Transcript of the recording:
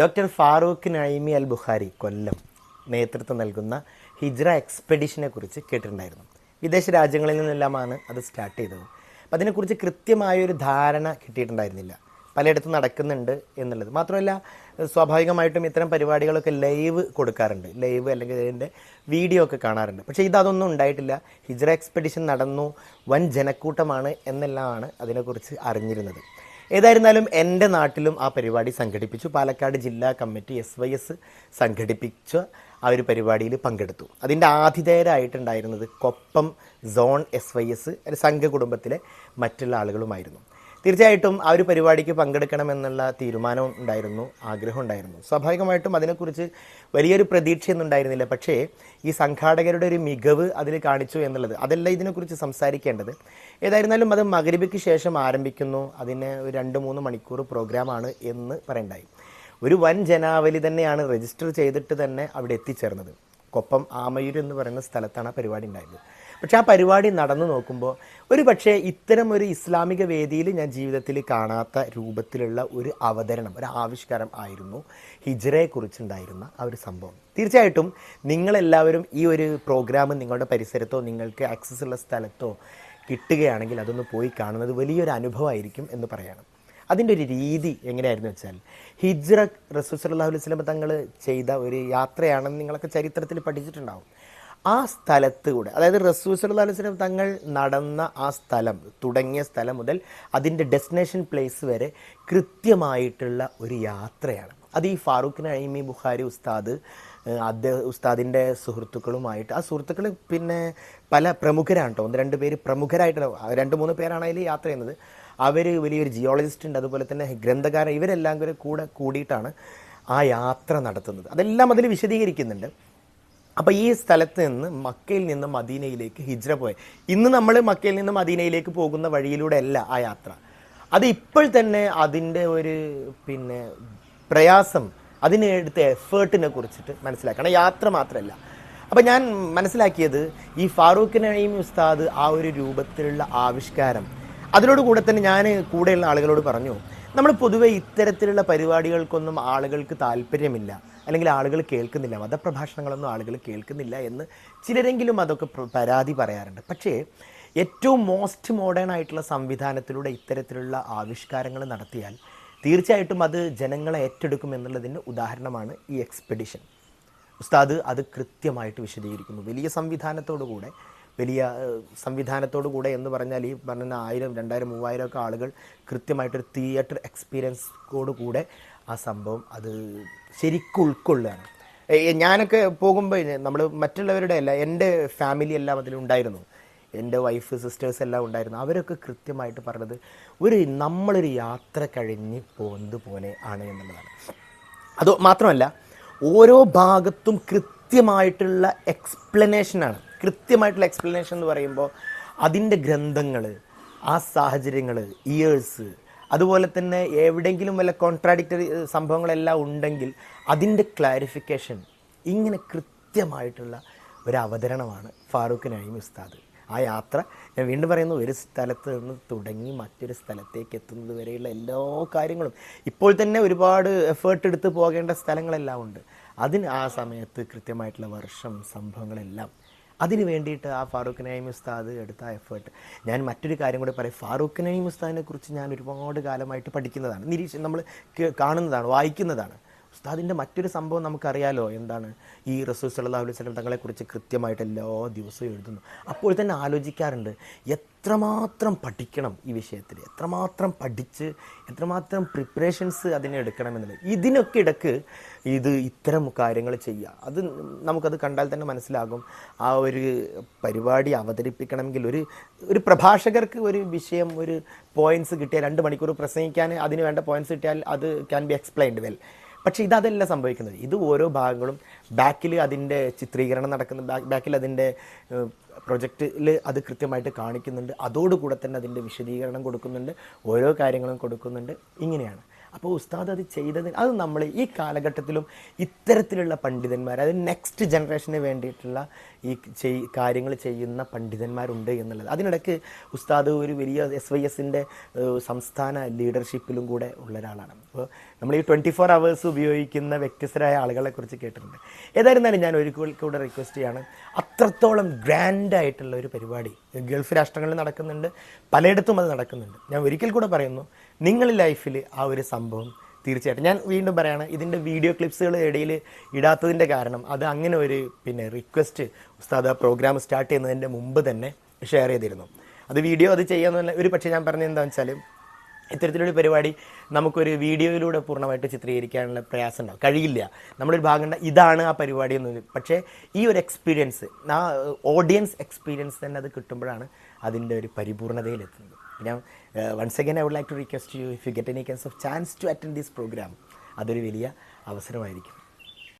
Doctor Farooq Naimi Al Bukhari Kollam നേതൃത്വം നൽകുന്ന ഹിജ്ര എക്സ്പെഡിഷനെ കുറിച്ച് കേട്ടിട്ടുണ്ടായിരുന്നു. വിദേശ രാജ്യങ്ങളിൽ നിന്നെല്ലാമാണ് അത് സ്റ്റാർട്ട് ചെയ്തത്. അപ്പം അതിനെക്കുറിച്ച് കൃത്യമായൊരു ധാരണ കിട്ടിയിട്ടുണ്ടായിരുന്നില്ല. പലയിടത്തും നടക്കുന്നുണ്ട് എന്നുള്ളത്. മാത്രമല്ല സ്വാഭാവികമായിട്ടും ഇത്തരം പരിപാടികളൊക്കെ ലൈവ് കൊടുക്കാറുണ്ട്. ലൈവ് അല്ലെങ്കിൽ ഇതിന്റെ വീഡിയോ ഒക്കെ കാണാറുണ്ട്. പക്ഷേ ഇതൊന്നും ഉണ്ടായിട്ടില്ല. ഹിജ്ര എക്സ്പെഡിഷൻ നടന്നു. വൻ ജനക്കൂട്ടമാണ് എന്നെല്ലാമാണ് അതിനെക്കുറിച്ച് അറിഞ്ഞിരുന്നത്. ഏതായിരുന്നാലും എന്റെ നാട്ടിലും ആ പരിപാടി സംഘടിപ്പിച്ചു. പാലക്കാട് ജില്ലാ കമ്മിറ്റി എസ് വൈ എസ് സംഘടിപ്പിച്ച ആ ഒരു പരിപാടിയിൽ പങ്കെടുത്തു. അതിന്റെ ആതിഥേയരായിട്ടുണ്ടായിരുന്നത് Koppam zone S Y S ഒരു സംഘകുടുംബത്തിലെ മറ്റുള്ള ആളുകളുമായിരുന്നു. തീർച്ചയായിട്ടും ആ ഒരു പരിപാടിക്ക് പങ്കെടുക്കണമെന്നുള്ള തീരുമാനം ഉണ്ടായിരുന്നു ആഗ്രഹം ഉണ്ടായിരുന്നു. സ്വാഭാവികമായിട്ടും അതിനെക്കുറിച്ച് വലിയൊരു പ്രതീക്ഷയൊന്നും ഉണ്ടായിരുന്നില്ല. പക്ഷേ ഈ സംഘാടകരുടെ ഒരു മികവ് അതിൽ കാണിച്ചു എന്നുള്ളത് അതല്ല ഇതിനെക്കുറിച്ച് സംസാരിക്കേണ്ടത്. ഏതായിരുന്നാലും അത് മകരിബയ്ക്ക് ശേഷം ആരംഭിക്കുന്നു. അതിന് ഒരു രണ്ട് മൂന്ന് മണിക്കൂർ പ്രോഗ്രാമാണ് എന്ന് പറയണ്ടായി. ഒരു വൻ ജനാവലി തന്നെയാണ് രജിസ്റ്റർ ചെയ്തിട്ട് തന്നെ അവിടെ എത്തിച്ചേർന്നത്. കൊപ്പം ആമയൂർ എന്ന് പറയുന്ന സ്ഥലത്താണ് ആ പരിപാടി ഉണ്ടായത്. പക്ഷെ ആ പരിപാടി നടന്നു നോക്കുമ്പോൾ ഒരു പക്ഷേ ഇത്തരം ഒരു ഇസ്ലാമിക വേദിയിൽ ഞാൻ ജീവിതത്തിൽ കാണാത്ത രൂപത്തിലുള്ള ഒരു അവതരണം ഒരു ആവിഷ്കാരം ആയിരുന്നു ഹിജ്റയെക്കുറിച്ചുണ്ടായിരുന്ന ആ ഒരു സംഭവം. തീർച്ചയായിട്ടും നിങ്ങളെല്ലാവരും ഈ ഒരു പ്രോഗ്രാം നിങ്ങളുടെ പരിസരത്തോ നിങ്ങൾക്ക് ആക്സസ് ഉള്ള സ്ഥലത്തോ കിട്ടുകയാണെങ്കിൽ അതൊന്ന് പോയി കാണുന്നത് വലിയൊരു അനുഭവമായിരിക്കും എന്ന് പറയണം. അതിന്റെ ഒരു രീതി എങ്ങനെയായിരുന്നു വെച്ചാൽ ഹിജ്റ റസൂൽ സല്ലല്ലാഹു അലൈഹി തങ്ങൾ ചെയ്ത ഒരു യാത്രയാണെന്ന് നിങ്ങളൊക്കെ ചരിത്രത്തിൽ പഠിച്ചിട്ടുണ്ടാവും. ആ സ്ഥലത്ത് കൂടെ അതായത് റസൂൽ സല്ലല്ലാഹു തങ്ങൾ നടന്ന ആ സ്ഥലം തുടങ്ങിയ സ്ഥലം മുതൽ അതിന്റെ ഡെസ്റ്റിനേഷൻ പ്ലേസ് വരെ കൃത്യമായിട്ടുള്ള ഒരു യാത്രയാണ്. അത് ഈ ഫാറൂഖ് നഈമി ബുഖാരി ഉസ്താദ് അദ്ദേഹം ഉസ്താദിന്റെ സുഹൃത്തുക്കളുമായിട്ട് ആ സുഹൃത്തുക്കൾ പിന്നെ പല പ്രമുഖരാണ് കേട്ടോ. ഒന്ന് രണ്ട് പേര് പ്രമുഖരായിട്ടുള്ള രണ്ട് മൂന്ന് പേരാണ് അതിൽ യാത്ര ചെയ്യുന്നത്. അവർ വലിയൊരു ജിയോളജിസ്റ്റ് ഉണ്ട് അതുപോലെ തന്നെ ഗ്രന്ഥകാരൻ ഇവരെല്ലാം കൂടെ കൂടെ കൂടിയിട്ടാണ് ആ യാത്ര നടത്തുന്നത്. അതെല്ലാം അതിൽ വിശദീകരിക്കുന്നുണ്ട്. അപ്പോൾ ഈ സ്ഥലത്ത് നിന്ന് മക്കയിൽ നിന്ന് മദീനയിലേക്ക് ഹിജ്ര പോയ. ഇന്ന് നമ്മൾ മക്കയിൽ നിന്ന് മദീനയിലേക്ക് പോകുന്ന വഴിയിലൂടെ അല്ല ആ യാത്ര. അത് ഇപ്പോൾ തന്നെ അതിന്റെ ഒരു പിന്നെ പ്രയാസം അതിനെടുത്ത എഫേർട്ടിനെ കുറിച്ചിട്ട് മനസ്സിലാക്കണം. യാത്ര മാത്രമല്ല അപ്പം ഞാൻ മനസ്സിലാക്കിയത് ഈ ഫാറൂഖ് നഈം ഉസ്താദ് ആ ഒരു രൂപത്തിലുള്ള ആവിഷ്കാരം. അതിനോട് കൂടെ തന്നെ ഞാൻ കൂടെയുള്ള ആളുകളോട് പറഞ്ഞു നമ്മൾ പൊതുവെ ഇത്തരത്തിലുള്ള പരിപാടികൾക്കൊന്നും ആളുകൾക്ക് താല്പര്യമില്ല. അല്ലെങ്കിൽ ആളുകൾ കേൾക്കുന്നില്ല മതപ്രഭാഷണങ്ങളൊന്നും ആളുകൾ കേൾക്കുന്നില്ല എന്ന് ചിലരെങ്കിലും അതൊക്കെ പരാതി പറയാറുണ്ട്. പക്ഷേ ഏറ്റവും മോസ്റ്റ് മോഡേൺ ആയിട്ടുള്ള സംവിധാനത്തിലൂടെ ഇത്തരത്തിലുള്ള ആവിഷ്കാരങ്ങൾ നടത്തിയാൽ തീർച്ചയായിട്ടും അത് ജനങ്ങളെ ഏറ്റെടുക്കും എന്നുള്ളതിന് ഉദാഹരണമാണ് ഈ എക്സ്പെഡിഷൻ ഉസ്താദ് അത് കൃത്യമായിട്ട് വിശദീകരിക്കുന്നു. വലിയ സംവിധാനത്തോടു കൂടെ വലിയ സംവിധാനത്തോടു കൂടെ എന്ന് പറഞ്ഞാൽ ഈ പറഞ്ഞ ആയിരം രണ്ടായിരം മൂവായിരം ഒക്കെ ആളുകൾ കൃത്യമായിട്ടൊരു തിയേറ്റർ എക്സ്പീരിയൻസോട് കൂടെ ആ സംഭവം അത് ശരിക്കും ഉൾക്കൊള്ളുകയാണ്. ഞാനൊക്കെ പോകുമ്പോൾ നമ്മൾ മറ്റുള്ളവരുടെ അല്ല എന്റെ ഫാമിലി എല്ലാം അതിൽ ഉണ്ടായിരുന്നു. എന്റെ വൈഫ് സിസ്റ്റേഴ്സ് എല്ലാം ഉണ്ടായിരുന്നു. അവരൊക്കെ കൃത്യമായിട്ട് പറഞ്ഞത് ഒരു നമ്മളൊരു യാത്ര കഴിഞ്ഞ് പോകുന്നത് പോലെ ആണ് എന്നുള്ളതാണ്. അത് മാത്രമല്ല ഓരോ ഭാഗത്തും കൃത്യമായിട്ടുള്ള എക്സ്പ്ലനേഷനാണ് കൃത്യമായിട്ടുള്ള എക്സ്പ്ലനേഷൻ എന്ന് പറയുമ്പോൾ അതിന്റെ ഗ്രന്ഥങ്ങൾ ആ സാഹചര്യങ്ങൾ ഇയേഴ്സ് അതുപോലെ തന്നെ എവിടെയെങ്കിലും വല്ല കോൺട്രാഡിക്ടറി സംഭവങ്ങളെല്ലാം ഉണ്ടെങ്കിൽ അതിന്റെ ക്ലാരിഫിക്കേഷൻ ഇങ്ങനെ കൃത്യമായിട്ടുള്ള ഒരു അവതരണമാണ് ഫാറൂഖ് നഈം ഉസ്താദ്. ആ യാത്ര ഞാൻ വീണ്ടും പറയുന്നു ഒരു സ്ഥലത്ത് നിന്ന് തുടങ്ങി മറ്റൊരു സ്ഥലത്തേക്ക് എത്തുന്നത് വരെയുള്ള എല്ലാ കാര്യങ്ങളും. ഇപ്പോൾ തന്നെ ഒരുപാട് എഫേർട്ട് എടുത്ത് പോകേണ്ട സ്ഥലങ്ങളെല്ലാം ഉണ്ട്. അതിന് ആ സമയത്ത് കൃത്യമായിട്ടുള്ള വർഷം സംഭവങ്ങളെല്ലാം അതിന് വേണ്ടിയിട്ട് ആ ഫാറൂഖ് നൈം ഉസ്താദ് എടുത്ത എഫേർട്ട് ഞാൻ മറ്റൊരു കാര്യം കൂടി പറയും. ഫാറൂഖ് നൈം ഉസ്താദിനെ കുറിച്ച് ഞാൻ ഒരുപാട് കാലമായിട്ട് പഠിക്കുന്നതാണ്. നിരീക്ഷ നമ്മൾ കാണുന്നതാണ് വായിക്കുന്നതാണ്. ഉസ്താദിന്റെ മറ്റൊരു സംഭവം നമുക്കറിയാലോ. എന്താണ്? ഈ റസൂൽ സല്ലല്ലാഹു അലൈഹി വസല്ലം തങ്ങളെക്കുറിച്ച് കൃത്യമായിട്ട് എല്ലാ ദിവസവും എഴുതുന്നു. അപ്പോൾ തന്നെ ആലോചിക്കാറുണ്ട് എത്രമാത്രം പഠിക്കണം ഈ വിഷയത്തിൽ? എത്രമാത്രം പഠിച്ച് എത്രമാത്രം പ്രിപ്പറേഷൻസ് അതിനെ എടുക്കണമെന്നുള്ളത്? ഇതിനൊക്കെ ഇടയ്ക്ക് ഇത് ഇത്തരം കാര്യങ്ങൾ ചെയ്യുക. അത് നമുക്കത് കണ്ടാൽ തന്നെ മനസ്സിലാകും. ആ ഒരു പരിപാടി അവതരിപ്പിക്കണമെങ്കിൽ ഒരു ഒരു പ്രഭാഷകർക്ക് ഒരു വിഷയം ഒരു പോയിന്റ്സ് കിട്ടിയാൽ രണ്ട് മണിക്കൂർ പ്രസംഗിക്കാൻ അതിന് വേണ്ട പോയിന്റ്സ് കിട്ടിയാൽ അത് ക്യാൻ ബി എക്സ്പ്ലെയിൻഡ് വെൽ പക്ഷേ ഇതതല്ല സംഭവിക്കുന്നത്. ഇത് ഓരോ ഭാഗങ്ങളും ബാക്കിൽ അതിന്റെ ചിത്രീകരണം നടക്കുന്ന ബാക്കിൽ അതിന്റെ പ്രൊജക്റ്റിൽ അത് കൃത്യമായിട്ട് കാണിക്കുന്നുണ്ട്. അതോടുകൂടെ തന്നെ അതിന്റെ വിശദീകരണം കൊടുക്കുന്നുണ്ട്. ഓരോ കാര്യങ്ങളും കൊടുക്കുന്നുണ്ട്. ഇങ്ങനെയാണ്. അപ്പോൾ ഉസ്താദ് അത് ചെയ്തത് അത് നമ്മൾ ഈ കാലഘട്ടത്തിലും ഇത്തരത്തിലുള്ള പണ്ഡിതന്മാർ അതായത് നെക്സ്റ്റ് ജനറേഷന് വേണ്ടിയിട്ടുള്ള ഈ ചെയ് കാര്യങ്ങൾ ചെയ്യുന്ന പണ്ഡിതന്മാരുണ്ട് എന്നുള്ളത്. അതിനിടയ്ക്ക് ഉസ്താദ് ഒരു വലിയ എസ് വൈ എസിന്റെ സംസ്ഥാന ലീഡർഷിപ്പിലും കൂടെ ഉള്ള ഒരാളാണ്. അപ്പോൾ നമ്മൾ ഈ ട്വന്റി ഫോർ അവേഴ്സ് ഉപയോഗിക്കുന്ന വ്യത്യസ്തരായ ആളുകളെക്കുറിച്ച് കേട്ടിട്ടുണ്ട്. ഏതായിരുന്നാലും ഞാൻ ഒരിക്കൽ കൂടെ റിക്വസ്റ്റ് ചെയ്യാണ്. അത്രത്തോളം ഗ്രാൻഡ് ആയിട്ടുള്ള ഒരു പരിപാടി. ഗൾഫ് രാഷ്ട്രങ്ങളിൽ നടക്കുന്നുണ്ട്. പലയിടത്തും അത് നടക്കുന്നുണ്ട്. ഞാൻ ഒരിക്കൽ കൂടെ പറയുന്നു നിങ്ങൾ ലൈഫിൽ ആ ഒരു സംഭവം തീർച്ചയായിട്ടും. ഞാൻ വീണ്ടും പറയാണ് ഇതിന്റെ വീഡിയോ ക്ലിപ്സുകൾ ഇടയിൽ ഇടാത്തതിന്റെ കാരണം അത് അങ്ങനെ ഒരു പിന്നെ റിക്വസ്റ്റ് ഉസ്താദ് ആ പ്രോഗ്രാം സ്റ്റാർട്ട് ചെയ്യുന്നതിന്റെ മുമ്പ് തന്നെ ഷെയർ ചെയ്തിരുന്നു. അത് വീഡിയോ അത് ചെയ്യാമെന്നല്ല ഒരു പക്ഷേ ഞാൻ പറഞ്ഞത് എന്താണെന്ന് വെച്ചാൽ ഇത്തരത്തിലൊരു പരിപാടി നമുക്കൊരു വീഡിയോയിലൂടെ പൂർണമായിട്ട് ചിത്രീകരിക്കാനുള്ള പ്രയാസം ഉണ്ടാവും കഴിയില്ല. നമ്മളൊരു ഭാഗം ഇതാണ് ആ പരിപാടി എന്ന് പക്ഷേ ഈ ഒരു എക്സ്പീരിയൻസ് ആ ഓഡിയൻസ് എക്സ്പീരിയൻസ് തന്നെ അത് കിട്ടുമ്പോഴാണ് അതിന്റെ ഒരു പരിപൂർണതയിലെത്തുന്നത്. ഞാൻ once again I would like to request you if you get any kinds of chance to attend this program അതൊരു വലിയ അവസരമായിരിക്കും.